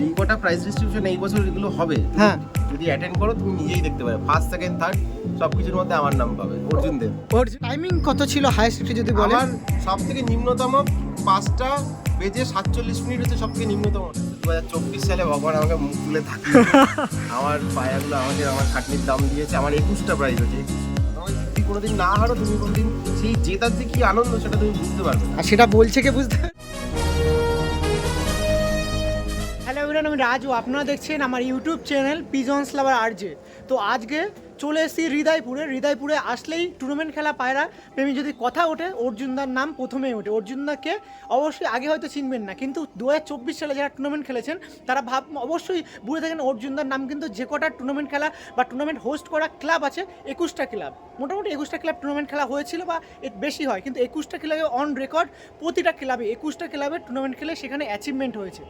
যেই কটা price distribution এই বছর এগুলো হবে। হ্যাঁ। যদি অ্যাটেন্ড করো তুমি নিজেই দেখতে পাবে। ফার্স্ট সেকেন্ড থার্ড সব কিছুর মধ্যে আমার নাম পাবে অর্জুন দেব। ওর টাইমিং কত ছিল হাইস্ট একটু যদি বলেন? আমার সব থেকে নিম্নতম পাঁচটা বেজে সাতচল্লিশ মিনিট হচ্ছে সব থেকে নিম্নতম। দু হাজার চব্বিশ সালে ভগবান আমাকে মুখ তুলে থাকি আমার পায়াগুলো আমাকে আমার খাটনির দাম দিয়েছে। আমার একুশটা প্রাইজ হচ্ছে কোনোদিন না হারো তুমি কোনোদিন সেই জেতার যে কি আনন্দ সেটা তুমি বুঝতে পারবে আর সেটা বলছে কে বুঝতে? আমি রাজু আপনারা দেখছেন আমার YouTube channel pigeons lover RJ তো আজকে চলে এসেছি হৃদয়পুরে। হৃদয়পুরে আসলেই টুর্নামেন্ট খেলা পায়রা। প্রেমী যদি কথা ওঠে, অর্জুনদার নাম প্রথমেই ওঠে। অর্জুনদাকে অবশ্যই আগে হয়তো চিনবেন না। কিন্তু দু হাজার চব্বিশ সালে যারা টুর্নামেন্ট খেলেছেন, তারা ভাব, অবশ্যই বুঝে থাকেন অর্জুনদার নাম। কিন্তু যে কটা টুর্নামেন্ট খেলা বা টুর্নামেন্ট হোস্ট করা ক্লাব আছে, একুশটা ক্লাব মোটামুটি একুশটা ক্লাব টুর্নামেন্ট খেলা হয়েছিল বা বেশি হয়। কিন্তু একুশটা ক্লাবে অন রেকর্ড প্রতিটা ক্লাবে একুশটা ক্লাবে টুর্নামেন্ট খেলে সেখানে অ্যাচিভমেন্ট হয়েছে।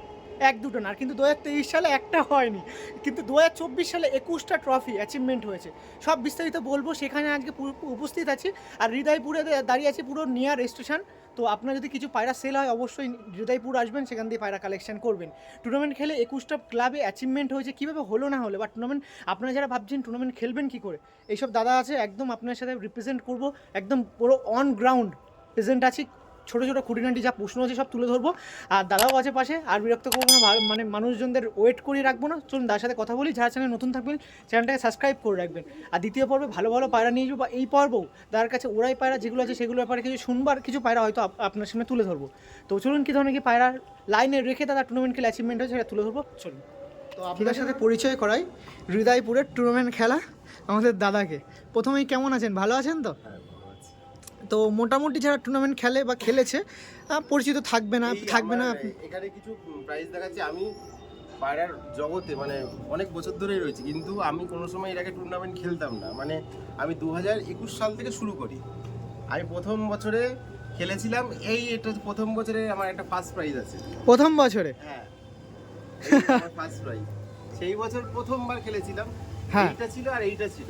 এক দুটো না কিন্তু দু হাজার তেইশ সালে একটা হয়নি। কিন্তু দু হাজার চব্বিশ সালে একুশটা ট্রফি অ্যাচিভমেন্ট হয়েছে। সব বিস্তারিত বলব, সেখানে আজকে উপস্থিত আছি। আর হৃদয়পুরে দাঁড়িয়ে আছি পুরো নিয়ার স্টেশন তো আপনার যদি কিছু পায়রা সেল হয়, অবশ্যই হৃদয়পুর আসবেন, সেখান দিয়ে পায়রা কালেকশন করবেন। টুর্নামেন্ট খেলে একুশটা ক্লাবে অ্যাচিভমেন্ট হয়েছে, কীভাবে হলো না হলো? বা টুর্নামেন্ট আপনারা যারা ভাবছেন টুর্নামেন্ট খেলবেন কী করে? এইসব দাদা আছে, একদম আপনার সাথে রিপ্রেজেন্ট করব। একদম পুরো অন গ্রাউন্ড প্রেজেন্ট আছি। ছোটো ছোটো খুঁটিনাটি যা প্রশ্ন আছে সব তুলে ধরবো। আর দাদাও আছে পাশে আর বিরক্ত করব না ভা- মানে মানুষজনদের ওয়েট করিয়ে রাখব না। চলুন তার সাথে কথা বলি যারা চ্যানেল নতুন থাকবেন চ্যানেলটাকে সাবস্ক্রাইব করে রাখবেন। আর দ্বিতীয় পর্বে ভালো ভালো পায়রা নিয়ে যাব বা এই পর্বও তার কাছে ওরাই পায়রা যেগুলো আছে সেগুলো ব্যাপারে কিছু শুনবার কিছু পায়রা হয়তো আপনার সামনে তুলে ধরবো। তো চলুন কি ধরনের কি পায়রা লাইনে রেখে দাদা টুর্নামেন্ট খেলে অ্যাচিভমেন্ট হয়েছে সেটা তুলে ধরবো। চলুন। তো আপনার সাথে পরিচয় করাই। হৃদয়পুরের টুর্নামেন্ট খেলা আমাদের দাদাকে। প্রথমেই কেমন আছেন? ভালো আছেন তো? তো মোটামুটি যারা টুর্নামেন্ট খেলে বা খেলেছে পরিচিত থাকবে না থাকবে না। এখানে কিছু প্রাইজ দেখাচ্ছি। আমি পায়রার জগতে মানে অনেক বছর ধরেই রয়েছে কিন্তু আমি কোনো সময় এর আগে টুর্নামেন্ট খেলতাম না। মানে আমি দু হাজার একুশ সাল থেকে শুরু করি। আমি প্রথম বছরে খেলেছিলাম এই এটা প্রথম বছরে আমার একটা ফার্স্ট প্রাইজ আছে। প্রথম বছরে? হ্যাঁ। ফার্স্ট প্রাইজ সেই বছর প্রথমবার খেলেছিলাম। হ্যাঁ। এইটা ছিল আর এইটা ছিল।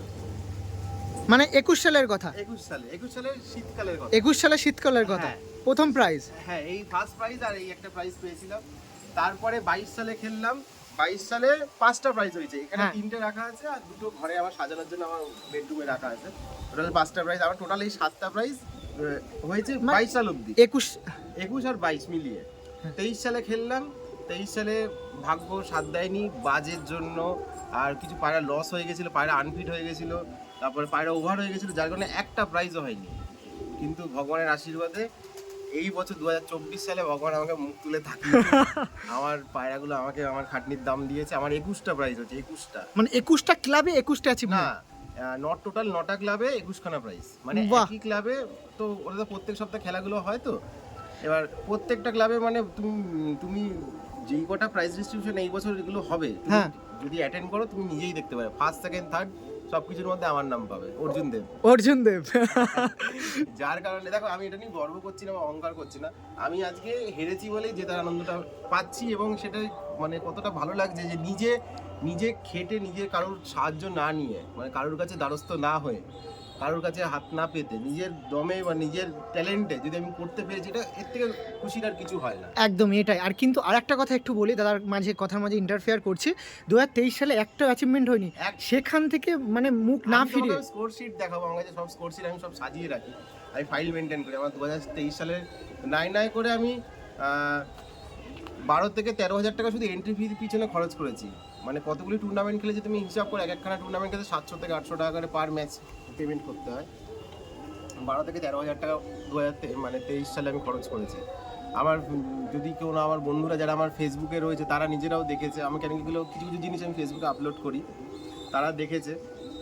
মানে একুশ সালের কথা। একুশ সালে একুশ সালের শীতকালের কথা। একুশ সালে শীতকালের কথা। হ্যাঁ। প্রথম প্রাইজ হ্যাঁ এই ফার্স্ট প্রাইজ আর এই একটা প্রাইজ পেয়েছিলাম। তারপরে বাইশ সালে খেললাম। বাইশ সালে পাঁচটা প্রাইজ হয়েছে। এখানে হ্যাঁ। তিনটে রাখা আছে আর দুটো ঘরে আমার সাজানোর জন্য আমার বেডরুমে রাখা আছে। টোটাল পাঁচটা প্রাইজ আমার টোটাল এই সাতটা প্রাইজ হয়েছে মানে- বাইশ সাল অবধি। একুশ একুশ আর বাইশ মিলিয়ে। হ্যাঁ। তেইশ সালে খেললাম। তেইশ সালে ভাগ্য সাথ দেয়নি। বাজের জন্য আর কিছু পায়রা লস হয়ে গেছিল পায়রা আনফিট হয়ে গেছিল। তারপরে পায়রা ওভার হয়ে গেছিল যার কারণে একটা প্রাইজও হয়নি। কিন্তু ভগবানের আশীর্বাদে এই বছর দু হাজার চব্বিশ সালে ভগবান আমাকে মুখ তুলে থাকি আমার পায়রাগুলো আমাকে আমার খাটনির দাম দিয়েছে আমার একুশটা প্রাইজ হচ্ছে একুশটা। মানে একুশটা ক্লাবে একুশটা আছে না নট টোটাল নটা ক্লাবে একুশখানা প্রাইজ মানে। একই ক্লাবে তো ওটা তো প্রত্যেক সপ্তাহে খেলাগুলো হয় তো। এবার প্রত্যেকটা ক্লাবে মানে তুমি তুমি যেই কটা প্রাইজ ডিস্ট্রিবিউশন এই বছর এগুলো হবে হ্যাঁ। যদি অ্যাটেন্ড করো তুমি নিজেই দেখতে পাবে ফার্স্ট সেকেন্ড থার্ড সব কিছুর মধ্যে আমার নাম পাবে অর্জুন দেব। অর্জুন দেব। যার কারণে দেখো আমি এটা নিয়ে গর্ব করছি না বা অহংকার করছি না। আমি আজকে হেরেছি বলেই জেতার আনন্দটা পাচ্ছি এবং সেটা মানে কতটা ভালো লাগছে যে নিজে নিজে খেটে নিজে কারোর সাহায্য না নিয়ে মানে কারোর কাছে দ্বারস্থ না হয়ে কারোর কাছে হাত না পেতে নিজের দমে বা নিজের ট্যালেন্টে যদি আমি করতে পেরেছি এটা এর থেকে খুশির আর কিছু হয় না। একদম এটাই। আর কিন্তু আরেকটা কথা একটু বলি দাদার মাঝে কথার মাঝে ইন্টারফেয়ার করছি। দু হাজার তেইশ সালে একটা অ্যাচিভমেন্ট হয়নি। সেখান থেকে মানে মুখ না ফিরে স্কোর শিট দেখাবো আমার কাছে সব স্কোর শিট আমি সব সাজিয়ে রাখি। আমি ফাইল মেনটেন করি। আমার দু হাজার তেইশ সালের নাই নাই করে আমি বারো থেকে তেরো হাজার টাকা শুধু এন্ট্রি ফি পিছনে খরচ করেছি। মানে কতগুলি টুর্নামেন্ট খেলেছি তুমি হিসাব করে এক একখানা টুর্নামেন্ট খেলে সাতশো থেকে আটশো টাকা করে পার ম্যাচ পেমেন্ট করতে হয়। বারো থেকে তেরো হাজার টাকা দু হাজার মানে তেইশ সালে আমি খরচ করেছি। আমার যদি কেউ না, আমার বন্ধুরা যারা আমার ফেসবুকে রয়েছে, তারা নিজেরাও দেখেছে। আমি কেন কিছু কিছু জিনিস আমি ফেসবুকে আপলোড করি। তারা দেখেছে।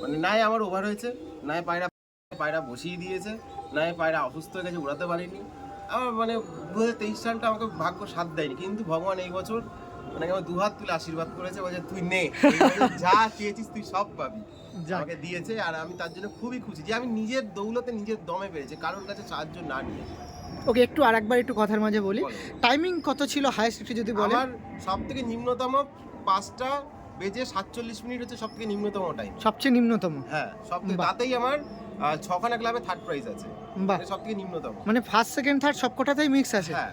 মানে নাই আমার ওভার হয়েছে, নাই পায়রা পায়রা বসিয়ে দিয়েছে, নাই পায়রা অসুস্থ হয়ে গেছে, উড়াতে পারিনি। আমার মানে দু হাজার তেইশ সালটা আমাকে ভাগ্য সাথ দেয়নি। কিন্তু ভগবান এই বছর মানে আমার দু হাত তুলে আশীর্বাদ করেছে বলছে তুই নে। যা চেয়েছিস তুই সব পাবি। আমাকে দিয়েছে আর আমি তার জন্য খুবই খুশি যে আমি নিজের দৌলতে নিজের দমে পেরেছি কারোর কাছে সাহায্য না নিয়ে। ওকে একটু আরেকবার একটু কথার মাঝে বলি। টাইমিং কত ছিল হাইস্ট একটু যদি বলেন? আমার সব থেকে নিম্নতম পাঁচটা বেজে সাতচল্লিশ মিনিট হচ্ছে সব থেকে নিম্নতম টাইম সবচেয়ে নিম্নতম? হ্যাঁ সব তাতেই আমার ছখানা ক্লাবে থার্ড প্রাইজ আছে। বাহ। সব থেকে নিম্নতম। মানে ফার্স্ট সেকেন্ড থার্ড সব কটাতেই মিক্স আছে? হ্যাঁ।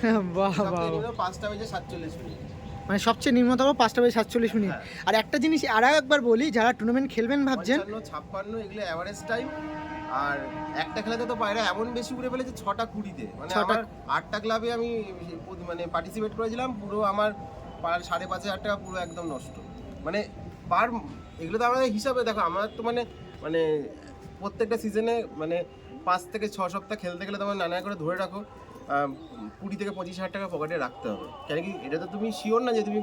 বাহ বাহ। পাঁচটা বেজে সাতচল্লিশ মিনিট। মানে সবচেয়ে নিম্নতম পাঁচটা বাজে সাতচল্লিশ মিনিট। হ্যাঁ। আর একটা জিনিস আর একবার বলি যারা টুর্নামেন্ট খেলবেন ভাবছেন। ছাপ্পান্ন এগুলো অ্যাভারেজ টাইম আর একটা খেলাতে তো পায়রা এমন বেশি উড়ে ফেলেছে ছটা কুড়িতে। মানে আমার আটটা ক্লাবে আমি মানে পার্টিসিপেট করেছিলাম পুরো আমার সাড়ে পাঁচ হাজার টাকা পুরো একদম নষ্ট। মানে পার এগুলো তো আমাদের হিসাবে দেখো আমার তো মানে মানে প্রত্যেকটা সিজনে মানে পাঁচ থেকে ছ সপ্তাহ খেলতে গেলে তোমার নানা করে ধরে রাখো। কুড়ি থেকে পঁচিশ হাজার টাকা পকেটে রাখতে হবে। কেন কি এটা তো তুমি শিওর না যে তুমি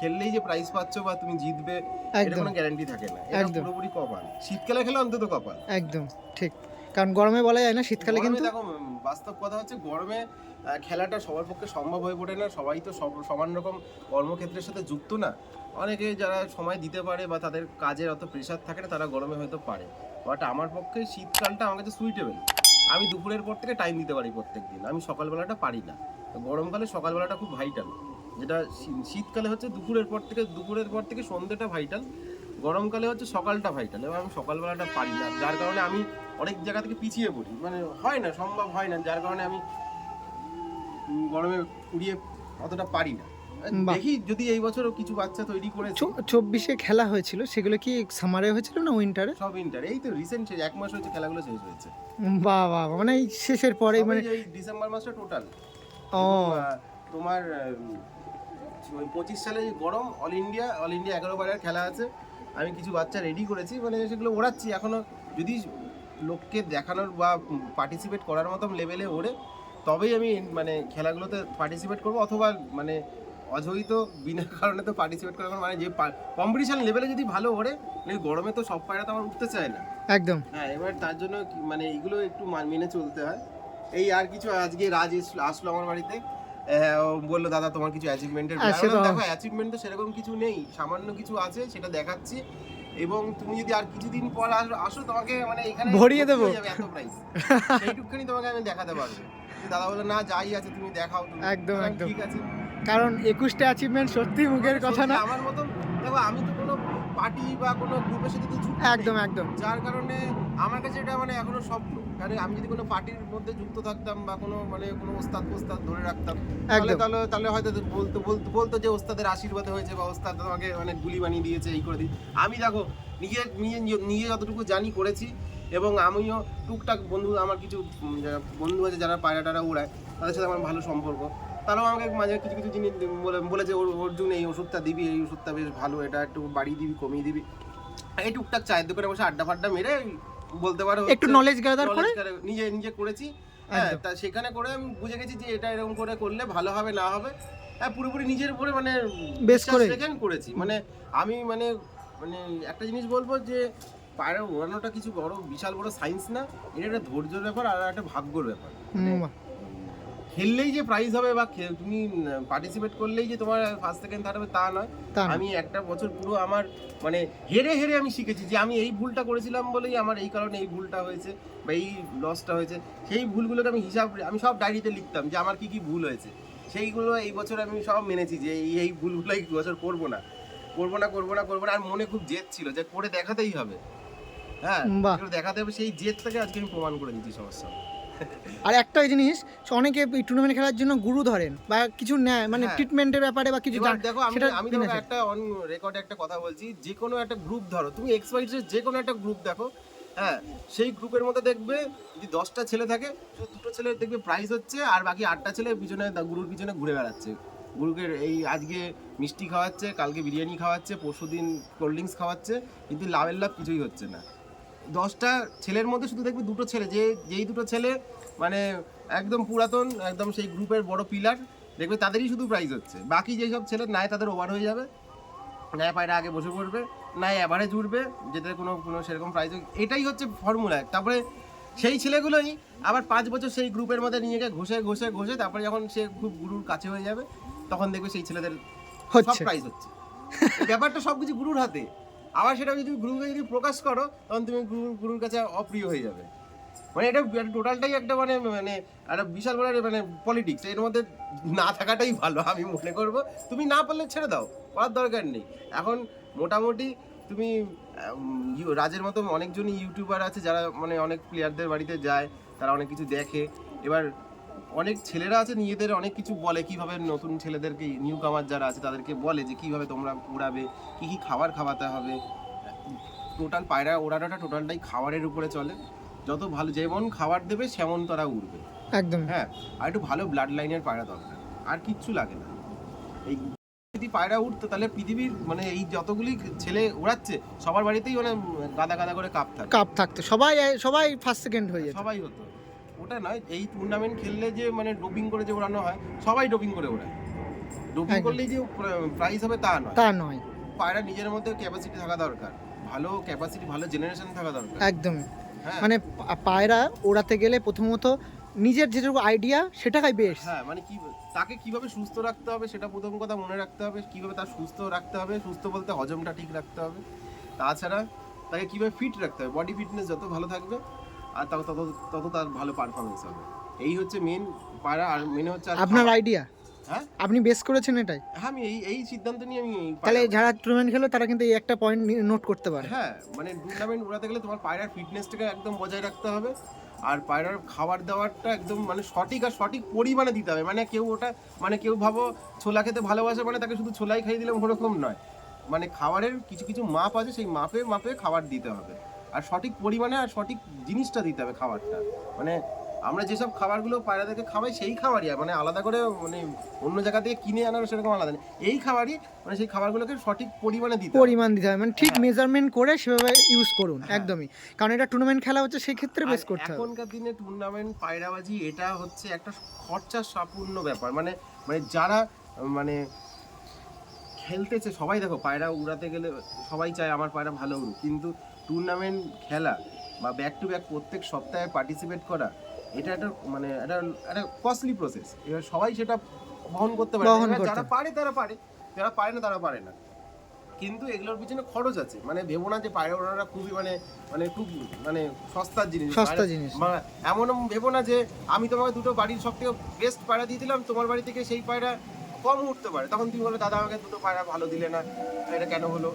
খেললেই যে প্রাইজ পাচ্ছ বা তুমি জিতবে এটা কোনো গ্যারান্টি থাকে না। এটা। পুরোপুরি কপাল। শীতকালে খেলে অন্তত কপাল। একদম ঠিক। কারণ গরমে বলা যায় না শীতকালে কিন্তু দেখো বাস্তব কথা হচ্ছে গরমে খেলাটা সবার পক্ষে সম্ভব হয়ে পড়ে না। সবাই তো সব- সমান রকম কর্মক্ষেত্রের সাথে যুক্ত না। অনেকে যারা সময় দিতে পারে বা তাদের কাজের অত প্রেশার থাকে না তারা গরমে হয়তো পারে। বাট আমার পক্ষে শীতকালটা আমার কাছে সুইটেবল আমি দুপুরের পর থেকে টাইম দিতে পারি প্রত্যেক দিন আমি সকালবেলাটা পারি না। গরমকালে সকালবেলাটা খুব ভাইটাল যেটা শীতকালে হচ্ছে দুপুরের পর থেকে, দুপুরের পর থেকে সন্ধ্যেটা ভাইটাল গরমকালে হচ্ছে সকালটা ভাইটাল এবং আমি সকালবেলাটা পারি না। যার কারণে আমি অনেক জায়গা থেকে পিছিয়ে পড়ি। মানে হয় না, সম্ভব হয় না। যার কারণে আমি গরমে উড়িয়ে অতটা পারি না। দেখি যদি এই বছরও কিছু বাচ্চা তৈরি করেছে। চব্বিশে খেলা হয়েছিল সেগুলো কি সামারে হয়েছিল না উইন্টারে সব ইন্টার এই তো রিসেন্ট এক মাস হচ্ছে খেলাগুলো শেষ হয়েছে। বাহ বাহ বাহ, মানে এই শেষের পরে মানে এই ডিসেম্বর মাসটা টোটাল ও। তোমার ওই পঁচিশ সালে যে গরম অল ইন্ডিয়া অল ইন্ডিয়া এগারো বারের খেলা আছে। আমি কিছু বাচ্চা রেডি করেছি মানে সেগুলো ওড়াচ্ছি। এখনও যদি লোককে দেখানোর বা পার্টিসিপেট করার মতন লেভেলে ওড়ে তবেই আমি মানে খেলাগুলোতে পার্টিসিপেট করব। অথবা মানে অজয়ী তো বিনা কারণে তো পার্টিসিপেট করার মানে যে কম্পিটিশন লেভেলে যদি ভালো ওড়ে মানে গরমে তো সব পায়রা তো আমার উঠতে চায় না। একদম। হ্যাঁ এবার তার জন্য মানে এগুলো একটু মেনে চলতে হয়। এই আর কিছু আজকে রাজ আসলো আমার বাড়িতে। আহ, বলল দাদা তোমার কিছু অ্যাচিভমেন্টের হ্যাঁ, দেখো অ্যাচিভমেন্ট তো সেরকম কিছু নেই সামান্য কিছু আছে সেটা দেখাচ্ছি। এবং তুমি যদি আর কিছুদিন পর আসো আসো তোমাকে মানে এখানে ভরিয়ে দেবো। এত প্রাইস এইটুকুখানি তোমাকে আমি দেখাতে পারব। দাদা বলল না যাই আছে তুমি দেখাও একদম, একদম। ঠিক আছে। কারণ একুশটা অ্যাচিভমেন্ট সত্যি মুখের কথা না। আমার মতন দেখো আমি তো কোনো পার্টি বা কোনো গ্রুপের সাথে তো যুক্ত একদম একদম। যার কারণে আমার কাছে এটা মানে এখনও স্বপ্ন। কারণ আমি যদি কোনো পার্টির মধ্যে যুক্ত থাকতাম বা কোনো মানে কোনো ওস্তাদ ফোস্তাদ ধরে রাখতাম তাহলে তাহলে তাহলে হয়তো বলতো বলতো বলতো যে ওস্তাদের আশীর্বাদ হয়েছে বা ওস্তাদ তোমাকে অনেক গুলি বানিয়ে দিয়েছে এই করে দিই আমি দেখো নিজে নিজে নিজে যতটুকু জানি করেছি এবং আমিও টুকটাক বন্ধু আমার কিছু বন্ধু আছে যারা পায়রা টারা উড়ায় তাদের সাথে আমার ভালো সম্পর্ক। তারাও আমাকে মাঝে কিছু কিছু জিনিস বলে বলেছে ওর অর্জুন এই ওষুধটা দিবি এই ওষুধটা বেশ ভালো এটা একটু বাড়িয়ে দিবি কমিয়ে দিবি। এই টুকটাক চায়ের দোকানে বসে আড্ডা ফাড্ডা মেরে বলতে পারো একটু নলেজ গ্যাদার করে? নিজে নিজে করেছি। হ্যাঁ তা সেখানে করে আমি বুঝে গেছি যে এটা এরকম করে করলে ভালো হবে না হবে। হ্যাঁ পুরোপুরি নিজের উপরে মানে বেশ করে। করেছি। মানে আমি মানে মানে একটা জিনিস বলব যে পায়রা ওড়ানোটা কিছু বড় বিশাল বড় সায়েন্স না এটা একটা ধৈর্যের ব্যাপার আর একটা ভাগ্যর ব্যাপার। খেললেই যে প্রাইজ হবে বা তুমি পার্টিসিপেট করলেই যে তোমার ফার্স্ট সেকেন্ড থার্ড হবে তা নয়। আমি একটা বছর পুরো আমার মানে হেরে হেরে আমি শিখেছি যে আমি এই ভুলটা করেছিলাম বলেই আমার এই কারণে এই ভুলটা হয়েছে বা এই লসটা হয়েছে। সেই ভুলগুলোকে আমি হিসাব আমি সব ডায়েরিতে লিখতাম যে আমার কি কি ভুল হয়েছে। সেইগুলো এই বছর আমি সব মেনেছি যে এই এই ভুলগুলো এই বছর করব না। করব না করব না করব না। আর মনে খুব জেদ ছিল যে করে দেখাতেই হবে। হ্যাঁ দেখাতে হবে। সেই জেদটাকে আজকে আমি প্রমাণ করে দিচ্ছি সমস্যা আর একটা জিনিস অনেকে এই টুর্নামেন্ট খেলার জন্য গুরু ধরেন বা কিছু নেয় মানে হ্যাঁ। ট্রিটমেন্টের ব্যাপারে বা কিছু দেখো আমি আমি একটা অন রেকর্ডে একটা কথা বলছি যে কোনো একটা গ্রুপ ধরো তুমি এক্স ওয়াই যে কোনো একটা গ্রুপ দেখো হ্যাঁ সেই গ্রুপের মধ্যে দেখবে যদি দশটা ছেলে থাকে দুটো ছেলে দেখবে প্রাইজ হচ্ছে আর বাকি আটটা ছেলে পিছনে গুরুর পিছনে ঘুরে বেড়াচ্ছে। গুরুকে এই আজকে মিষ্টি খাওয়াচ্ছে কালকে বিরিয়ানি খাওয়াচ্ছে পরশুদিন কোল্ড ড্রিঙ্কস খাওয়াচ্ছে কিন্তু লাভের লাভ কিছুই হচ্ছে না। দশটা ছেলের মধ্যে শুধু দেখবে দুটো ছেলে যে যেই দুটো ছেলে মানে একদম পুরাতন একদম সেই গ্রুপের বড় পিলার দেখবে তাদেরই শুধু প্রাইজ হচ্ছে। বাকি যেসব ছেলে নাই তাদের ওভার হয়ে যাবে। নাই পায়রা আগে বসে পড়বে নাই অ্যাভারেজ উঠবে যেটা কোনো কোনো সেরকম প্রাইজ এটাই হচ্ছে ফর্মুলা তারপরে সেই ছেলেগুলোই আবার পাঁচ বছর সেই গ্রুপের মধ্যে নিয়ে গিয়ে ঘষে ঘষে ঘষে তারপরে যখন সে খুব গুরুর কাছে হয়ে যাবে তখন দেখবে সেই ছেলেদের সব হচ্ছে। প্রাইজ হচ্ছে ব্যাপারটা সবকিছু গুরুর হাতে। আবার সেটা যদি গুরুকে যদি প্রকাশ করো, তখন তুমি গুরু, গুরুর কাছে অপ্রিয় হয়ে যাবে। মানে এটা টোটালটাই একটা মানে মানে একটা বিশাল বড় মানে পলিটিক্স এর মধ্যে না থাকাটাই ভালো, আমি মনে করব। তুমি না পারলে ছেড়ে দাও, করার দরকার নেই। এখন মোটামুটি তুমি রাজের মতো অনেকজনই ইউটিউবার আছে, যারা মানে অনেক প্লেয়ারদের বাড়িতে যায়, তারা অনেক কিছু দেখে। এবার অনেক ছেলেরা আছে নিজেদের অনেক কিছু বলে। কীভাবে নতুন ছেলেদেরকে নিউ কামার যারা আছে তাদেরকে বলে যে কীভাবে তোমরা উড়াবে কি কি খাবার খাওয়াতে হবে। টোটাল পায়রা ওড়ানোটা টোটালটাই খাবারের উপরে চলে। যত ভালো যেমন খাবার দেবে সেমন তারা উড়বে। একদম। হ্যাঁ আর একটু ভালো ব্লাড লাইনের পায়রা দরকার। আর কিচ্ছু লাগে না। এই যদি পায়রা উঠতো তাহলে পৃথিবীর মানে এই যতগুলি ছেলে উড়াচ্ছে সবার বাড়িতেই মানে গাদা গাদা করে কাপ থাকে। কাপ থাকতো। সবাই সবাই ফার্স্ট সেকেন্ড হয়ে যেত। সবাই হতো। ওটা নয় এই টুর্নামেন্ট খেললে যে মানে ডোপিং করে যে ওড়ানো হয় সবাই ডোপিং করে ওড়ায়। ডোপিং। করলেই যে প্রাইজ হবে তা নয়। তা নয়। পায়রা নিজের মধ্যে ক্যাপাসিটি থাকা দরকার। ভালো ক্যাপাসিটি ভালো জেনারেশন থাকা দরকার। একদম। হ্যাঁ। মানে পায়রা ওড়াতে গেলে প্রথমত নিজের যেটুকু আইডিয়া সেটাই বেশ। হ্যাঁ মানে কি তাকে কীভাবে সুস্থ রাখতে হবে সেটা প্রথম কথা মনে রাখতে হবে। কীভাবে তার সুস্থ রাখতে হবে সুস্থ বলতে হজমটা ঠিক রাখতে হবে। তাছাড়া তাকে কীভাবে ফিট রাখতে হবে বডি ফিটনেস যত ভালো থাকবে আর তত তত তত তার ভালো পারফরমেন্স হবে। এই হচ্ছে মেন পায়রা আর মেন হচ্ছে আপনার আইডিয়া হ্যাঁ? আপনি বেস করেছেন এটাই? হ্যাঁ আমি এই এই সিদ্ধান্ত নিয়ে আমি তাহলে যারা টুর্নামেন্ট খেলো তারা কিন্তু এই একটা পয়েন্ট নোট করতে পারে। হ্যাঁ মানে টুর্নামেন্ট উড়াতে গেলে তোমার পায়রার ফিটনেসটাকে একদম বজায় রাখতে হবে। আর পায়রার খাবার দাবারটা একদম মানে সঠিক আর সঠিক পরিমাণে দিতে হবে। মানে কেউ ওটা মানে কেউ ভাবো ছোলা খেতে ভালোবাসে মানে তাকে শুধু ছোলাই খাইয়ে দিলাম ওরকম নয়। মানে খাবারের কিছু কিছু মাপ আছে সেই মাপে মাপে খাবার দিতে হবে। আর সঠিক পরিমাণে আর সঠিক জিনিসটা দিতে হবে খাবারটা। মানে আমরা যেসব খাবারগুলো পায়রাদেরকে খাওয়াই সেই খাবারই আর মানে আলাদা করে মানে অন্য জায়গা থেকে কিনে আনার সেরকম আলাদা নেই। এই খাবারই মানে সেই খাবারগুলোকে সঠিক পরিমাণে দিতে পরিমাণ দিতে হবে মানে ঠিক হ্যাঁ। মেজারমেন্ট করে সেভাবে ইউজ করুন হ্যাঁ। একদমই। কারণ এটা টুর্নামেন্ট খেলা হচ্ছে সেই ক্ষেত্রে বেশ করতে হবে। এখনকার দিনে টুর্নামেন্ট পায়রাবাজি এটা হচ্ছে একটা খরচা সাপূর্ণ ব্যাপার। মানে মানে যারা মানে খেলতেছে সবাই দেখো পায়রা উড়াতে গেলে সবাই চায় আমার পায়রা ভালো উড়ুক। কিন্তু টুর্নামেন্ট খেলা বা ব্যাক টু ব্যাক প্রত্যেক সপ্তাহে পার্টিসিপেট করা এটা একটা মানে একটা একটা কস্টলি প্রসেস এবার সবাই সেটা বহন করতে পারে যারা পারে। তারা পারে। যারা পারে না তারা পারে না। কিন্তু এগুলোর পিছনে খরচ আছে। মানে ভেবো না যে পায়রা ওড়ানোটা খুবই মানে মানে খুব মানে সস্তার জিনিস। সস্তা জিনিস। এমন ভেবো না যে আমি তোমাকে দুটো বাড়ির সব থেকে বেস্ট পায়রা দিয়ে দিলাম তোমার বাড়ি থেকে সেই পায়রা কম উঠতে পারে। তখন তুমি বলো দাদা আমাকে দুটো পায়রা ভালো দিলে না। এটা কেন হলো?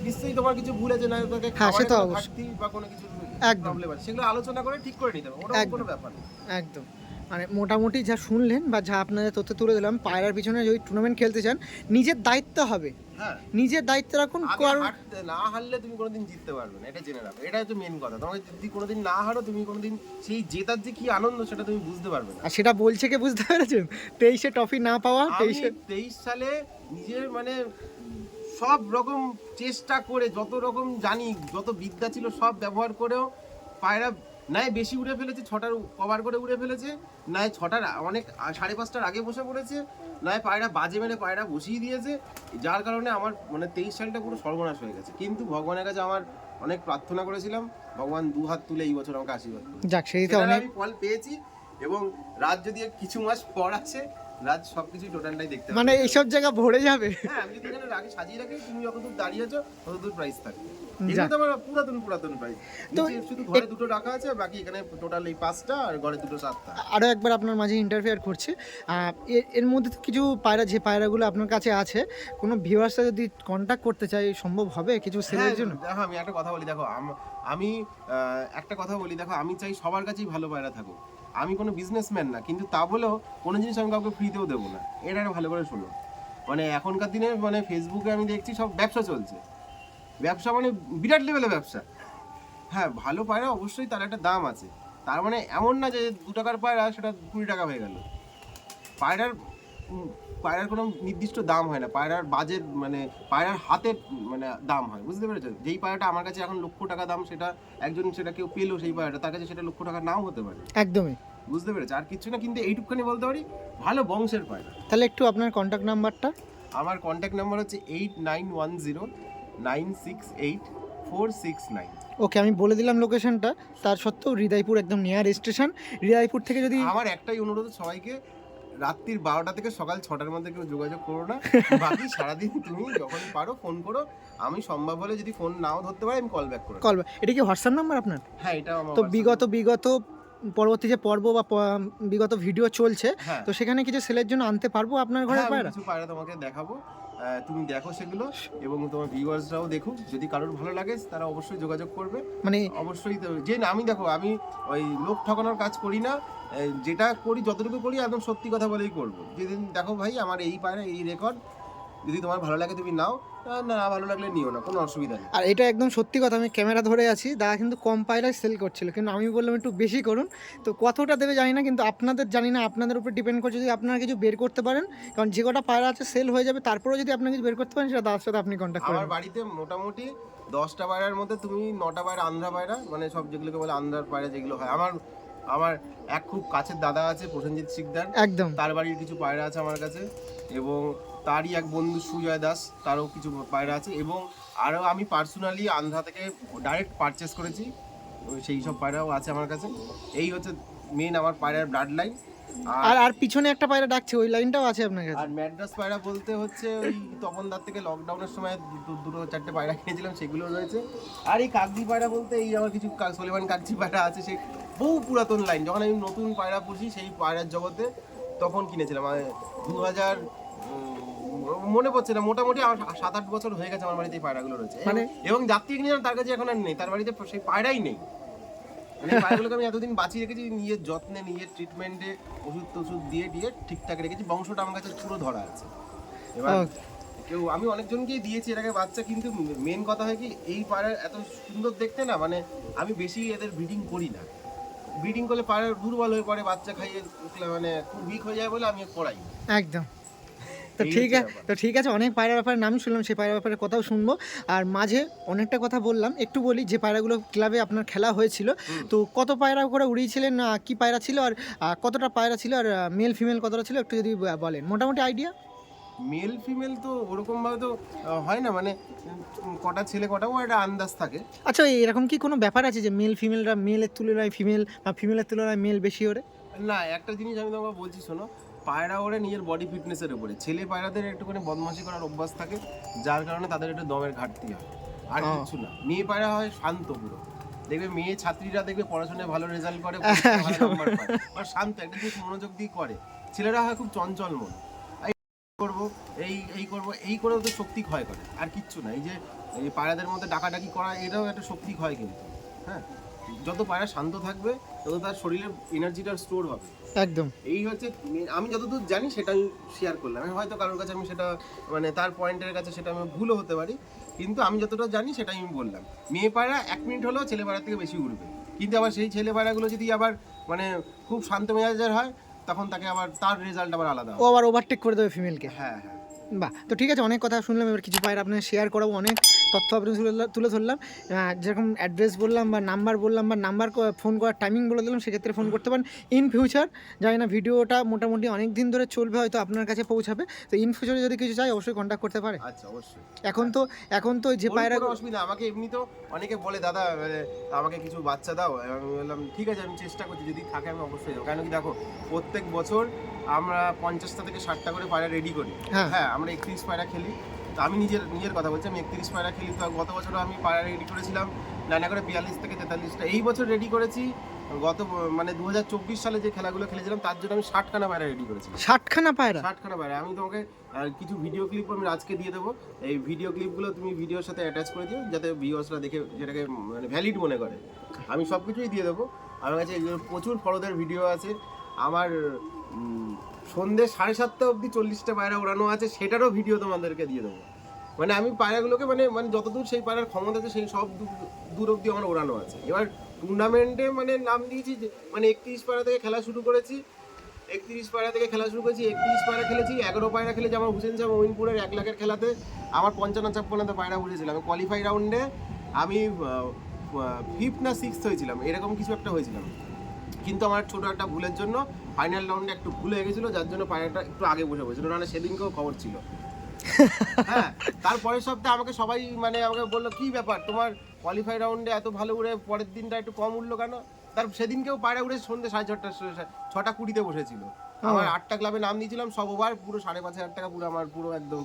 নিশ্চয়ই তোমার কিছু ভুল আছে না তোকে হ্যাঁ, সে তো অবশ্যই। বা কোনো কিছু একদম। সেগুলো আলোচনা করে ঠিক করে নিতে হবে ওটা। কোনো ব্যাপার নেই একদম মানে মোটামুটি যা শুনলেন বা যা আপনাদের তথ্য তুলে দিলাম পায়রার পিছনে যদি টুর্নামেন্ট খেলতে চান নিজের দায়িত্ব হবে হ্যাঁ নিজের দায়িত্ব রাখুন কারণ না হারলে তুমি কোনোদিন জিততে পারবে না এটা জেনে রাখো এটা হচ্ছে মেন কথা তোমাকে যদি কোনোদিন না হারো তুমি কোনোদিন সেই জেতার যে কি আনন্দ সেটা তুমি বুঝতে পারবে না আর সেটা বলছে কে বুঝতে পেরেছেন তেইশে ট্রফি না পাওয়া তেইশে তেইশ সালে নিজের মানে সব রকম চেষ্টা করে যত রকম জানি যত বিদ্যা ছিল সব ব্যবহার করেও পায়রা নাই বেশি উড়ে ফেলেছে ছটার কভার করে উড়ে ফেলেছে নাই ছটার অনেক সাড়ে পাঁচটার আগে বসে পড়েছে নাই পায়রা বাজে মেরে পায়রা বসিয়ে দিয়েছে যার কারণে আমার মানে তেইশ সালটা পুরো সর্বনাশ হয়ে গেছে কিন্তু ভগবানের কাছে আমার অনেক প্রার্থনা করেছিলাম ভগবান দু হাত তুলে এই বছর আমাকে আশীর্বাদ। যাক অনেক আমি ফল পেয়েছি এবং রাত যদি কিছু মাস পর আছে রাত সবকিছুই টোটালটাই দেখতে পাবে। মানে এইসব জায়গা ভরে যাবে? হ্যাঁ আমি যদি এখানে আগে সাজিয়ে রাখি তুমি যতদূর দাঁড়িয়ে আছো ততদূর প্রাইস থাকবে। এগুলো তো আমার পুরাতন পুরাতন প্রাইস তো শুধু ঘরে দুটো রাখা আছে বাকি এখানে টোটাল এই পাঁচটা আর ঘরে দুটো সাতটা। আরও একবার আপনার মাঝে ইন্টারফেয়ার করছে। এর- মধ্যে কিছু পায়রা যে পায়রাগুলো আপনার কাছে আছে কোনো ভিউয়ার্সরা যদি কন্ট্যাক্ট করতে চাই সম্ভব হবে কিছু সেলের হ্যাঁ, জন্য? দেখো আমি একটা কথা বলি দেখো আম- আমি একটা কথা বলি দেখো আমি চাই সবার কাছেই ভালো পায়রা থাকুক। আমি কোনো বিজনেসম্যান না, কিন্তু তা বলেও কোনো জিনিস আমি কাউকে ফ্রিতেও দেবো না। এটা ভালো করে শোনো। মানে এখনকার দিনে মানে ফেসবুকে আমি দেখছি সব ব্যবসা চলছে। ব্যবসা মানে বিরাট লেভেলে ব্যবসা। হ্যাঁ ভালো পায়রা অবশ্যই তার একটা দাম আছে। তার মানে এমন না যে দু টাকার পায়রা সেটা কুড়ি টাকা হয়ে গেল। পায়রার পায়রার কোনো নির্দিষ্ট দাম হয় না। পায়রার বাজেট মানে পায়রার হাতের মানে দাম হয় বুঝতে পেরেছ যেই পায়রাটা আমার কাছে এখন লক্ষ টাকা দাম সেটা একজন সেটা কেউ পেল সেই পায়রাটা তার কাছে সেটা লক্ষ টাকা নাও হতে পারে। একদমই। বুঝতে পেরেছ? আর কিছু না কিন্তু এইটুকুখানি বলতে পারি ভালো বংশের পায়রা। তাহলে একটু আপনার কন্ট্যাক্ট নাম্বারটা আমার কন্ট্যাক্ট নাম্বার হচ্ছে eight nine one zero nine six eight four six nine okay আমি বলে দিলাম লোকেশনটা তার সত্ত্বেও হৃদয়পুর একদম নিয়ার স্টেশন হৃদয়পুর থেকে যদি আমার একটাই অনুরোধ সবাইকে রাত্রির বারোটা থেকে সকাল ছটার মধ্যে কেউ যোগাযোগ করো না। বাকি সারাদিন তুমি যখন পারো ফোন করো। আমি সম্ভব হলে যদি ফোন নাও ধরতে পারি আমি কল ব্যাক করো কল এটা কি হোয়াটসঅ্যাপ নাম্বার আপনার? হ্যাঁ এটা আমার তো বিগত বিগত পরবর্তী যে পর্ব বা বিগত ভিডিও চলছে হ্যাঁ। তো সেখানে কিছু সেলের জন্য আনতে পারব আপনার ঘরে হ্যাঁ, পায়রা? কিছু পায়রা তোমাকে দেখাবো। তুমি দেখো সেগুলো এবং তোমার ভিউয়ার্সরাও দেখুক যদি কারোর ভালো লাগে তারা অবশ্যই যোগাযোগ করবে। মানে অবশ্যই তো- যে না আমি দেখো আমি ওই লোক ঠকানোর কাজ করি না। যেটা করি যতটুকু করি একদম সত্যি কথা বলেই করব। যেদিন দেখো ভাই আমার এই পায়রা এই রেকর্ড যদি তোমার ভালো লাগে তুমি নাও। আহ, না ভালো লাগলে নিও না কোনো অসুবিধা নেই। আর এটা একদম সত্যি কথা আমি ক্যামেরা ধরে আছি দাদা কিন্তু কম পায়রায় সেল করছিল কিন্তু আমি বললাম একটু বেশি করুন। তো কতটা দেবে জানি না কিন্তু আপনাদের জানি না আপনাদের উপর ডিপেন্ড করছে যদি আপনারা কিছু বের করতে পারেন কারণ যে কটা পায়রা আছে সেল হয়ে যাবে তারপরেও যদি আপনারা কিছু বের করতে পারেন সেটা দাদার সাথে আপনি কন্ট্যাক্ট আমার বাড়িতে মোটামুটি দশটা পায়রার মধ্যে তুমি নটা পায়রা আন্ধ্রা পায়রা মানে সব যেগুলোকে বলে আন্ধ্রার পায়রা যেগুলো হয় আমার আমার এক খুব কাছের দাদা আছে প্রসেনজিৎ শিকদার। একদম। তার বাড়ির কিছু পায়রা আছে আমার কাছে এবং তারই এক বন্ধু সুজয় দাস তারও কিছু পায়রা আছে এবং আরও আমি পার্সোনালি আন্ধ্রা থেকে ডাইরেক্ট পারচেস করেছি সেই সব পায়রাও আছে আমার কাছে। এই হচ্ছে মেন আমার পায়রার ব্লাড লাইন আর আর পিছনে একটা পায়রা ডাকছে ওই লাইনটাও আছে আপনার কাছে? আর ম্যাড্রাস পায়রা বলতে হচ্ছে ওই তপনদার থেকে লকডাউনের সময় দুটো চারটে পায়রা কিনেছিলাম সেগুলো রয়েছে। আর এই কাকদি পায়রা বলতে এই আমার কিছু সোলেমান কাকজি পায়রা আছে সেই বহু পুরাতন লাইন যখন আমি নতুন পায়রা পুষি সেই পায়রার জগতে তখন কিনেছিলাম। দু হাজার মনে পড়ছে না মোটামুটি সাত আট বছর হয়ে গেছে আমার বাড়িতে এই পায়রাগুলো রয়েছে। মানে- এবং যাত্রী কিনেছিলাম তার কাছে এখন আর নেই তার বাড়িতে সেই পায়রাই নেই। মানে পায়রাগুলোকে আমি এতদিন বাঁচিয়ে রেখেছি নিজের যত্নে নিজের ট্রিটমেন্টে ওষুধ টষুধ দিয়ে দিয়ে ঠিকঠাক রেখেছি বংশটা আমার কাছে পুরো ধরা আছে। এবার কেউ আমি অনেকজনকেই দিয়েছি এর আগে বাচ্চা কিন্তু মেন কথা হয় কি এই পায়রা এত সুন্দর দেখতে না মানে আমি বেশি এদের ব্রিডিং করি না। ব্রিডিং করলে পায়রা দুর্বল হয়ে পড়ে বাচ্চা খাইয়ে মানে খুব উইক হয়ে যায় বলে আমি পড়াই একদম। তো ঠিক আছে তো ঠিক আছে অনেক পায়রার ব্যাপারে নাম শুনলাম সেই পায়রার ব্যাপারে কথাও শুনব। আর মাঝে অনেকটা কথা বললাম একটু বলি যে পায়রাগুলো ক্লাবে আপনার খেলা হয়েছিল তো কত পায়রা করে উড়িয়েছিলেন কি পায়রা ছিল আর কতটা পায়রা ছিল আর মেল ফিমেল কতটা ছিল একটু যদি বলেন। মোটামুটি আইডিয়া মেল ফিমেল তো ওরকম ভাবে তো হয় না মানে কটা ছেলে কটাও একটা আন্দাজ থাকে। আচ্ছা এরকম কি কোনো ব্যাপার আছে যে মেল ফিমেলরা মেলের তুলনায় ফিমেল বা ফিমেলের তুলনায় মেল বেশি ওরে না একটা জিনিস আমি তোমাকে বলছি শোনো। পায়রা ওরে নিজের বডি ফিটনেসের উপরে। ছেলে পায়রাদের একটুখানি বদমাশি করার অভ্যাস থাকে যার কারণে তাদের একটু দমের ঘাটতি হয়। আর কিছু না। মেয়ে পায়রা হয় শান্ত পুরো। দেখবে মেয়ে ছাত্রীরা দেখবে পড়াশোনায় ভালো রেজাল্ট করে ভালো নাম্বার পায়। আর শান্ত একটা জিনিস মনোযোগ দিয়ে করে। ছেলেরা হয় খুব চঞ্চল মন। করব এই এই করব এই করেও তো শক্তি ক্ষয় করে আর কিচ্ছু না। এই যে এই পায়রাদের মধ্যে ডাকাডাকি করা এটাও একটা শক্তি ক্ষয় কিন্তু হ্যাঁ? যত পায়রা শান্ত থাকবে তত তার শরীরে এনার্জিটা স্টোর হবে। একদম। এই হচ্ছে আমি যতদূর জানি সেটা আমি শেয়ার করলাম। আমি হয়তো কারোর কাছে আমি সেটা মানে তার পয়েন্টের কাছে সেটা আমি ভুলও হতে পারি কিন্তু আমি যতটা জানি সেটা আমি বললাম। মেয়ে পায়রা এক মিনিট হলেও ছেলে পায়রা থেকে বেশি উঠবে কিন্তু আবার সেই ছেলে পায়রাগুলো যদি আবার মানে খুব শান্ত মেজাজের হয় তখন তাকে আবার তার রেজাল্ট আবার আলাদা ও আবার ওভারটেক করে দেবে ফিমেলকে হ্যাঁ হ্যাঁ। বাহ তো ঠিক আছে অনেক কথা শুনলাম এবার কিছু পায়ের আপনার শেয়ার করাবো অনেক। তথ্য আপনি তুলে ধরলাম- তুলে ধরলাম। আহ, যেরকম অ্যাড্রেস বললাম বা নাম্বার বললাম বা নাম্বার ফোন করার টাইমিং বলে দিলাম সেক্ষেত্রে ফোন করতে পারেন। ইন ফিউচার জানি না ভিডিওটা মোটামুটি অনেক দিন ধরে চলবে হয়তো আপনার কাছে পৌঁছাবে। তো ইন ফিউচারে যদি কিছু চাই অবশ্যই কন্ট্যাক্ট করতে পারে। আচ্ছা অবশ্যই। এখন তো এখন তো যে পায়রা অসুবিধা আমাকে এমনি তো অনেকে বলে দাদা মানে, আমাকে কিছু বাচ্চা দাও। আমি বললাম ঠিক আছে আমি চেষ্টা করছি। যদি থাকে আমি অবশ্যই দেবো। কেন কি দেখো প্রত্যেক বছর আমরা পঞ্চাশটা থেকে ষাটটা করে পায়রা রেডি করি। হ্যাঁ। হ্যাঁ আমরা একত্রিশ পায়রা খেলি। আমি নিজের নিজের কথা বলছি আমি একত্রিশ পায়রা খেলি। তো গত বছর আমি পায়রা রেডি করেছিলাম নানা করে বিয়াল্লিশ থেকে তেতাল্লিশটা। এই বছর রেডি করেছি গত মানে দু হাজার চব্বিশ সালে যে খেলাগুলো খেলেছিলাম তার জন্য আমি ষাটখানা পায়রা রেডি করেছি। ষাটখানা পায়রা? ষাটখানা পায়রা। আমি তোমাকে কিছু ভিডিও ক্লিপ আমি আজকে দিয়ে দেবো। এই ভিডিও ক্লিপগুলো তুমি ভিডিওর সাথে অ্যাটাচ করে দিও যাতে ভিউয়ার্সরা দেখে যেটাকে মানে ভ্যালিড মনে করে। আমি সব কিছুই দিয়ে দেবো। আমার কাছে প্রচুর ফরদের ভিডিও আছে। আমার সন্ধ্যে সাড়ে সাতটা অবধি চল্লিশটা পায়রা ওড়ানো আছে সেটারও ভিডিও তোমাদেরকে দিয়ে দেবো। মানে আমি পায়রাগুলোকে মানে মানে যতদূর সেই পায়রার ক্ষমতা আছে, সেই সব দূর- অবধি আমার ওড়ানো আছে। এবার টুর্নামেন্টে মানে নাম দিয়েছি মানে একত্রিশ পায়রা থেকে খেলা শুরু করেছি, একত্রিশ পায়রা থেকে খেলা শুরু করেছি, একত্রিশ পায়রা খেলেছি, এগারো পায়রা খেলেছি আমার হুসেন শাহ মমিনপুরের এক লাখের খেলাতে, আমার পঞ্চান্ন ছাপ্পান্নতে পায়রা উঠেছিল। আমি কোয়ালিফাই রাউন্ডে আমি ফিফথ না সিক্সথ হয়েছিলাম, এরকম কিছু একটা হয়েছিলাম। কিন্তু আমার ছোটো একটা ভুলের জন্য ফাইনাল রাউন্ডে একটু ভুল হয়ে গেছিল, যার জন্য পায়রাটা একটু আগে বসে পড়েছিল, নাহলে সেদিনকেও খবর ছিল। হ্যাঁ তারপরের সপ্তাহে আমাকে সবাই মানে আমাকে বলল কি ব্যাপার? তোমার কোয়ালিফাই রাউন্ডে এত ভালো উড়ে পরের দিনটা একটু কম উঠল কেন? তার সেদিনকেও পায়রা উড়ে সন্ধ্যে সাড়ে ছটা ছটা কুড়িতে বসেছিল। আমার আটটা ক্লাবে নাম দিয়েছিলাম সব ওভার পুরো সাড়ে পাঁচ হাজার টাকা পুরো আমার পুরো একদম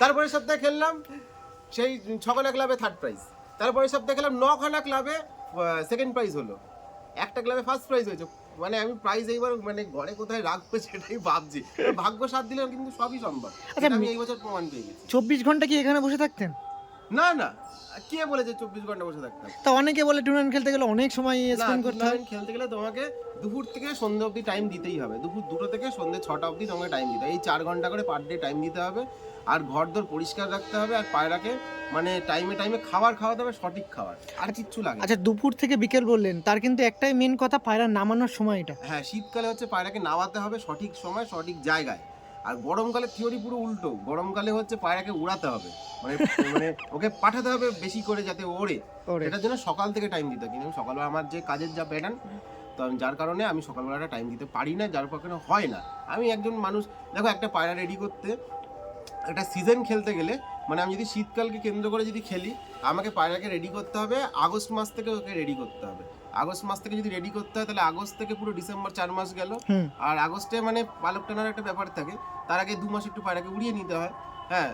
তারপরে সপ্তাহে খেললাম সেই ছখানা ক্লাবে থার্ড প্রাইজ তারপরে সপ্তাহে খেলাম নখানা ক্লাবে সেকেন্ড প্রাইজ হলো। একটা ক্লাবে ফার্স্ট প্রাইজ হয়েছে। মানে আমি প্রাইজ এইবার মানে ঘরে কোথায় রাখব সেটাই ভাবছি। ভাগ্য সাথ দিলে কিন্তু সবই সম্ভব। আচ্ছা, আমি এই বছর প্রমাণ পেয়ে গেছি। চব্বিশ ঘণ্টা কি এখানে বসে থাকতেন? না না। কে বলেছে চব্বিশ ঘণ্টা বসে থাকতাম? তা অনেকে বলে টুর্নামেন্ট খেলতে গেলে অনেক সময় স্পেন্ড করতে হয়। খেলতে গেলে তোমাকে দুপুর থেকে সন্ধ্যে অবধি টাইম দিতেই হবে। দুপুর দুটো থেকে সন্ধ্যে ছটা অবধি তোমাকে টাইম দিতে হবে। এই চার ঘণ্টা করে পার ডে টাইম দিতে হবে। আর ঘর দর পরিষ্কার রাখতে হবে আর পায়রাকে মানে টাইমে টাইমে খাবার খাওয়াতে হবে সঠিক খাবার। আর কিচ্ছু লাগে আচ্ছা দুপুর থেকে বিকেল বললেন তার কিন্তু একটাই মেন কথা পায়রা নামানোর সময় এটা। হ্যাঁ শীতকালে হচ্ছে পায়রাকে নামাতে হবে সঠিক সময় সঠিক জায়গায়। আর গরমকালে থিওরি পুরো উল্টো। গরমকালে হচ্ছে পায়রাকে উড়াতে হবে। মানে মানে ওকে পাঠাতে হবে বেশি করে যাতে ওড়ে। এটার জন্য সকাল থেকে টাইম দিতে হয়। কিন্তু সকালবেলা আমার যে কাজের যা প্যাটার্ন তো আমি যার কারণে আমি সকালবেলাটা টাইম দিতে পারি না যার পক্ষে হয় না। আমি একজন মানুষ দেখো একটা পায়রা রেডি করতে একটা সিজন খেলতে গেলে মানে আমি যদি শীতকালকে কেন্দ্র করে যদি খেলি আমাকে পায়রাকে রেডি করতে হবে আগস্ট মাস থেকে ওকে রেডি করতে হবে। আগস্ট মাস থেকে যদি রেডি করতে হয় তাহলে আগস্ট থেকে পুরো ডিসেম্বর চার মাস গেল। আর আগস্টে মানে পালক টানার একটা ব্যাপার থাকে তার আগে দু মাস একটু পায়রাকে উড়িয়ে নিতে হয়। হ্যাঁ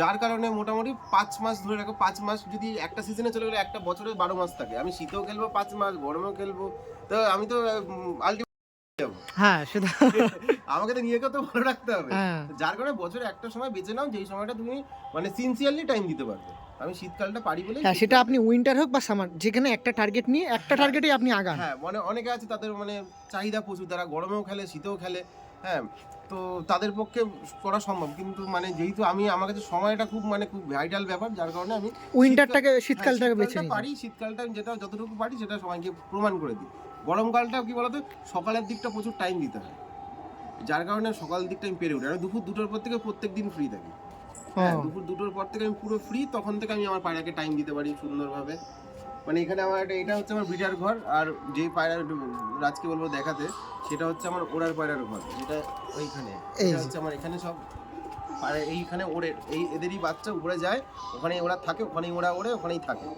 যার কারণে মোটামুটি পাঁচ মাস ধরে রাখো পাঁচ মাস যদি একটা সিজনে চলে গেলে একটা বছরে বারো মাস থাকে। আমি শীতেও খেলব পাঁচ মাস গরমেও খেলব। তো আমি তো হ্যাঁ সেটা আমাকে তো নিজেকে তো ভালো রাখতে হবে। হ্যাঁ। যার কারণে বছরে একটা সময় বেছে নাও যেই সময়টা তুমি মানে সিনসিয়ারলি টাইম দিতে পারবে। আমি শীতকালটা পারি বলে হ্যাঁ সেটা আপনি উইন্টার হোক বা সামার যেখানে একটা টার্গেট নিয়ে একটা টার্গেটেই আপনি আগান। হ্যাঁ মানে অনেকে আছে তাদের মানে চাহিদা প্রচুর তারা গরমেও খেলে শীতেও খেলে। হ্যাঁ তো তাদের পক্ষে করা সম্ভব। কিন্তু মানে যেহেতু আমি আমার কাছে সময়টা খুব মানে খুব ভাইটাল ব্যাপার যার কারণে আমি উইন্টারটাকে হ্যাঁ, শীতকালটাকে বেছে নিই পারি শীতকালটা আমি যেটা যতটুকু পারি সেটা সবাইকে প্রমাণ করে দিই। গরমকালটা কি বলতো সকালের দিকটা প্রচুর টাইম দিতে হয়। যার কারণে সকাল দিকটা আমি পেরে উঠি। আমি দুপুর দুটোর পর থেকে প্রত্যেক দিন ফ্রি থাকি। হ্যাঁ দুপুর দুটোর পর থেকে আমি পুরো ফ্রি তখন থেকে আমি আমার পায়রাকে টাইম দিতে পারি সুন্দরভাবে। মানে এখানে আমার এটা হচ্ছে আমার ব্রিডার ঘর আর যে পায়রা রাজকে বলব দেখাতে সেটা হচ্ছে আমার ওড়ার পায়রার ঘর যেটা ওইখানে। এই এটা হচ্ছে আমার এখানে সব পায়রা এইখানে ওড়ে এই এদেরই বাচ্চা উপরে যায় ওখানেই ওরা থাকে ওখানেই ওরা ওড়ে ওখানেই থাকে।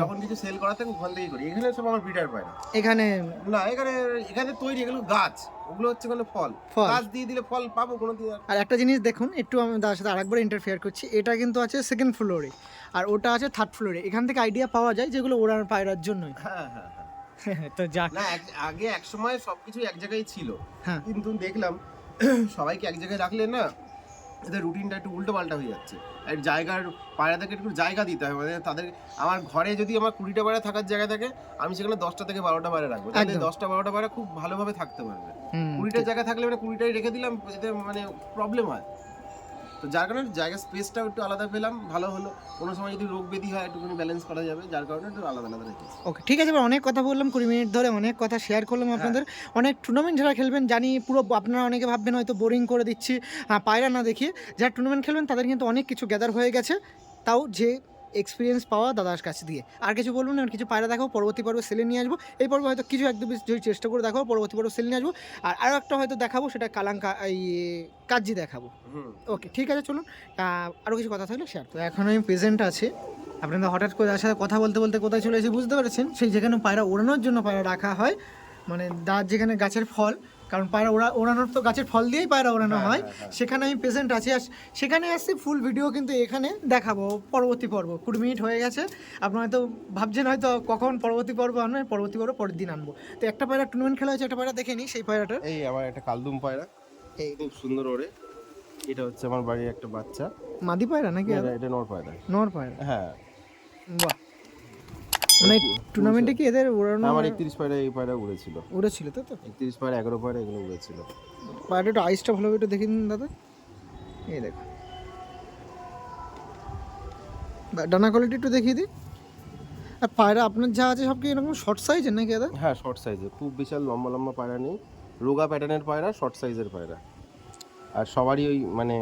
যখন কিছু সেল করা থাকে ওখান থেকেই করি। এখানে সব আমার ব্রিডার পায়রা। এখানে না এখানে এখানে তৈরি এগুলো গাছ ওগুলো হচ্ছে কোনো ফল। গাছ দিয়ে দিলে ফল পাবো কোনো দিন আর। আর একটা জিনিস দেখুন একটু আমি তার সাথে আরেকবার ইন্টারফেয়ার করছি এটা কিন্তু আছে সেকেন্ড ফ্লোরে আর ওটা আছে থার্ড ফ্লোরে এখান থেকে আইডিয়া পাওয়া যায় যেগুলো ওড়ার পায়রার জন্যই। হ্যাঁ হ্যাঁ। তো যাক না এক- আগে এক সময় সবকিছু এক জায়গায় ছিল। হ্যাঁ। কিন্তু দেখলাম সবাইকে এক জায়গায় রাখলে না এদের রুটিনটা একটু উল্টো পাল্টা হয়ে যাচ্ছে। এক জায়গার পায়রাদেরকে একটু জায়গা দিতে হবে মানে তাদের আমার ঘরে যদি আমার কুড়িটা পায়রা থাকার জায়গা থাকে আমি সেখানে দশটা থেকে বারোটা পায়রা রাখব। তাহলে একদম। দশটা বারোটা পায়রা খুব ভালোভাবে থাকতে পারবে। হুম, কুড়িটা জায়গা থাকলে মানে কুড়িটাই রেখে দিলাম এতে মানে প্রবলেম হয়। তো যার কারণে জায়গার স্পেসটাও একটু আলাদা পেলাম ভালো হলো। কোনো সময় যদি রোগ ব্যাধি হয় একটুখানি ব্যালেন্স করা যাবে যার কারণে একটু আলাদা আলাদা রেখেছি। ওকে ঠিক আছে অনেক কথা বললাম কুড়ি মিনিট ধরে অনেক কথা শেয়ার করলাম আপনাদের। অনেক টুর্নামেন্ট যারা খেলবেন জানি পুরো আপনারা অনেকে ভাববেন হয়তো বোরিং করে দিচ্ছি পায়রা না দেখিয়ে। যারা টুর্নামেন্ট খেলবেন তাদের কিন্তু অনেক কিছু গ্যাদার হয়ে গেছে। তাও যে এক্সপিরিয়েন্স পাওয়া দাদার কাছ দিয়ে। আর কিছু বলবেন আর কিছু পায়রা দেখাও পরবর্তী পর্বে সেলে নিয়ে আসব। এই পর্ব হয়তো কিছু এক দু যদি চেষ্টা করে দেখাবো পরবর্তী পর্বে সেলে নিয়ে আসব। আর আরও একটা হয়তো দেখাবো সেটা কালাঙ্কা এই কাজি দেখাবো। হুম। ওকে ঠিক আছে চলুন। আরও কিছু কথা থাকলে শেয়ার তো এখন আমি প্রেজেন্ট আছি। আপনাদের হঠাৎ করে তার সাথে কথা বলতে বলতে কোথায় চলে এসে বুঝতে পেরেছেন? সেই যেখানে পায়রা ওড়ানোর জন্য পায়রা রাখা হয় মানে দাঁত যেখানে গাছের ফল কারণ পায়রা ওড়া ওড়ানোর তো গাছের ফল দিয়েই পায়রা ওড়ানো হ্যাঁ, হয়। হ্যাঁ, হ্যাঁ। সেখানে আমি প্রেজেন্ট আছি আর সেখানে আসছি ফুল ভিডিও কিন্তু এখানে দেখাবো পরবর্তী পর্ব। কুড়ি মিনিট হয়ে গেছে আপনারা হয়তো ভাবছেন হয়তো কখন পরবর্তী পর্ব আনবেন পরবর্তী পর্ব পরের দিন আনব। তো একটা পায়রা টুর্নামেন্ট খেলা হয়েছে একটা পায়রা দেখে নিই সেই পায়রাটা। এই আমার একটা কালদুম পায়রা এই। খুব সুন্দর ওরে এটা হচ্ছে আমার বাড়ির একটা বাচ্চা। মাদি পায়রা নাকি এটা নর পায়রা। নর পায়রা? হ্যাঁ। বাহ। মানে টুর্নামেন্টে কি এদের ওড়ানো আমার একত্রিশ পায়রা এই পায়রা উড়েছিল। উড়েছিল তো তো? একত্রিশ পায়রা এগারো পায়রা এগুলো উড়েছিল। পায়রাটা একটু আইসটা ভালোভাবে একটু দেখে দিন দাদা। এই দেখো। ডানা কোয়ালিটি একটু দেখিয়ে দিই। আর পায়রা আপনার যা আছে সব কি এরকম শর্ট সাইজের নাকি দাদা? হ্যাঁ শর্ট সাইজের খুব বিশাল লম্বা লম্বা পায়রা নেই। রোগা প্যাটার্নের পায়রা শর্ট সাইজের পায়রা। আর সবারই ওই মানে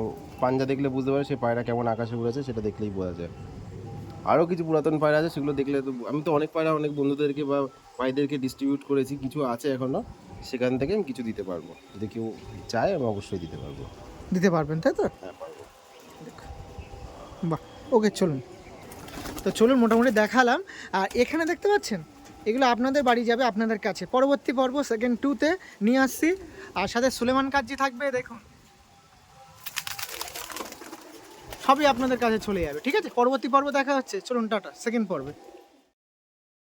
পাঞ্জা দেখলে বুঝতে পারে সে পায়রা কেমন আকাশে উড়েছে সেটা দেখলেই বোঝা যায়। আরও কিছু পুরাতন পায়রা আছে সেগুলো দেখলে তো আমি তো অনেক পায়রা অনেক বন্ধুদেরকে বা ভাইদেরকে ডিস্ট্রিবিউট করেছি কিছু আছে এখনও সেখান থেকে আমি কিছু দিতে পারব। যদি কেউ চায় আমি অবশ্যই দিতে পারব। দিতে পারবেন তাই তো? হ্যাঁ পারব। বাহ ওকে চলুন। তো চলুন মোটামুটি দেখালাম। আর এখানে দেখতে পাচ্ছেন? এগুলো আপনাদের বাড়ি যাবে আপনাদের কাছে। পরবর্তী পর্ব সেকেন্ড টুতে নিয়ে আসছি। আর সাথে সুলেমান কাজী থাকবে দেখুন। সবই আপনাদের কাছে চলে যাবে। ঠিক আছে? পরবর্তী পর্ব দেখা হচ্ছে। চলুন, টাটা। সেকেন্ড পর্বে।